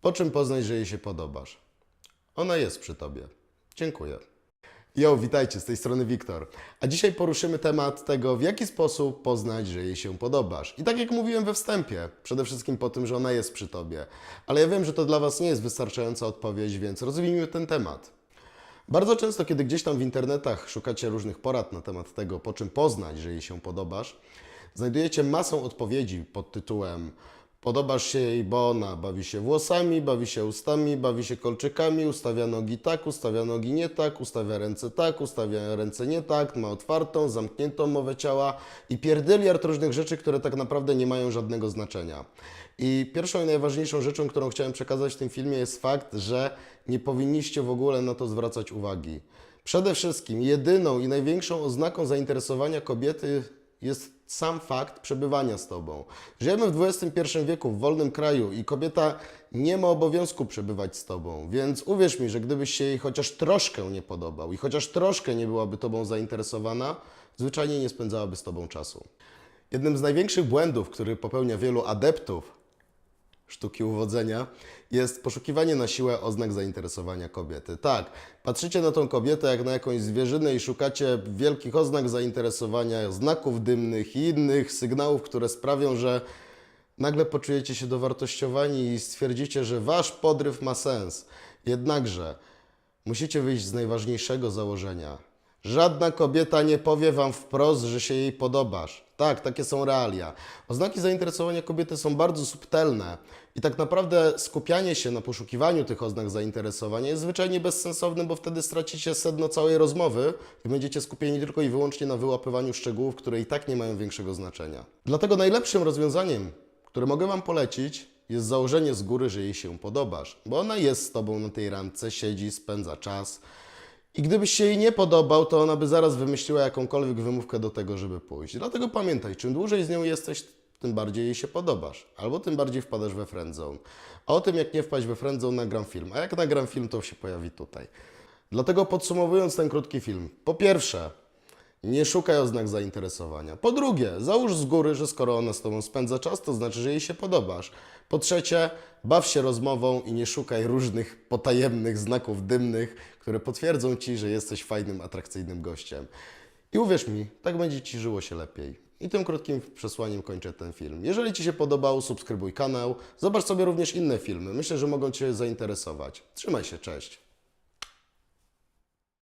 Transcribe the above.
Po czym poznać, że jej się podobasz? Ona jest przy tobie. Dziękuję. Jo, witajcie, z tej strony Wiktor. A dzisiaj poruszymy temat tego, w jaki sposób poznać, że jej się podobasz. I tak jak mówiłem we wstępie, przede wszystkim po tym, że ona jest przy tobie. Ale ja wiem, że to dla Was nie jest wystarczająca odpowiedź, więc rozwijmy ten temat. Bardzo często, kiedy gdzieś tam w internetach szukacie różnych porad na temat tego, po czym poznać, że jej się podobasz, znajdujecie masę odpowiedzi pod tytułem Podobasz się jej, bo ona bawi się włosami, bawi się ustami, bawi się kolczykami, ustawia nogi tak, ustawia nogi nie tak, ustawia ręce tak, ustawia ręce nie tak, ma otwartą, zamkniętą mowę ciała i pierdyliard różnych rzeczy, które tak naprawdę nie mają żadnego znaczenia. I pierwszą i najważniejszą rzeczą, którą chciałem przekazać w tym filmie jest fakt, że nie powinniście w ogóle na to zwracać uwagi. Przede wszystkim jedyną i największą oznaką zainteresowania kobiety jest sam fakt przebywania z tobą. Żyjemy w XXI wieku, w wolnym kraju i kobieta nie ma obowiązku przebywać z tobą, więc uwierz mi, że gdybyś się jej chociaż troszkę nie podobał i chociaż troszkę nie byłaby tobą zainteresowana, zwyczajnie nie spędzałaby z tobą czasu. Jednym z największych błędów, który popełnia wielu adeptów sztuki uwodzenia jest poszukiwanie na siłę oznak zainteresowania kobiety. Tak, patrzycie na tą kobietę jak na jakąś zwierzynę i szukacie wielkich oznak zainteresowania, znaków dymnych i innych sygnałów, które sprawią, że nagle poczujecie się dowartościowani i stwierdzicie, że wasz podryw ma sens. Jednakże musicie wyjść z najważniejszego założenia. Żadna kobieta nie powie wam wprost, że się jej podobasz. Tak, takie są realia. Oznaki zainteresowania kobiety są bardzo subtelne i tak naprawdę skupianie się na poszukiwaniu tych oznak zainteresowania jest zwyczajnie bezsensowne, bo wtedy stracicie sedno całej rozmowy i będziecie skupieni tylko i wyłącznie na wyłapywaniu szczegółów, które i tak nie mają większego znaczenia. Dlatego najlepszym rozwiązaniem, które mogę Wam polecić, jest założenie z góry, że jej się podobasz, bo ona jest z Tobą na tej randce, siedzi, spędza czas. I gdybyś się jej nie podobał, to ona by zaraz wymyśliła jakąkolwiek wymówkę do tego, żeby pójść. Dlatego pamiętaj, czym dłużej z nią jesteś, tym bardziej jej się podobasz. Albo tym bardziej wpadasz we friendzone. A o tym, jak nie wpaść we friendzone, nagram film. A jak nagram film, to się pojawi tutaj. Dlatego podsumowując ten krótki film. Po pierwsze, nie szukaj oznak zainteresowania. Po drugie, załóż z góry, że skoro ona z Tobą spędza czas, to znaczy, że jej się podobasz. Po trzecie, baw się rozmową i nie szukaj różnych potajemnych znaków dymnych, które potwierdzą Ci, że jesteś fajnym, atrakcyjnym gościem. I uwierz mi, tak będzie Ci żyło się lepiej. I tym krótkim przesłaniem kończę ten film. Jeżeli Ci się podobał, subskrybuj kanał. Zobacz sobie również inne filmy. Myślę, że mogą Cię zainteresować. Trzymaj się, cześć.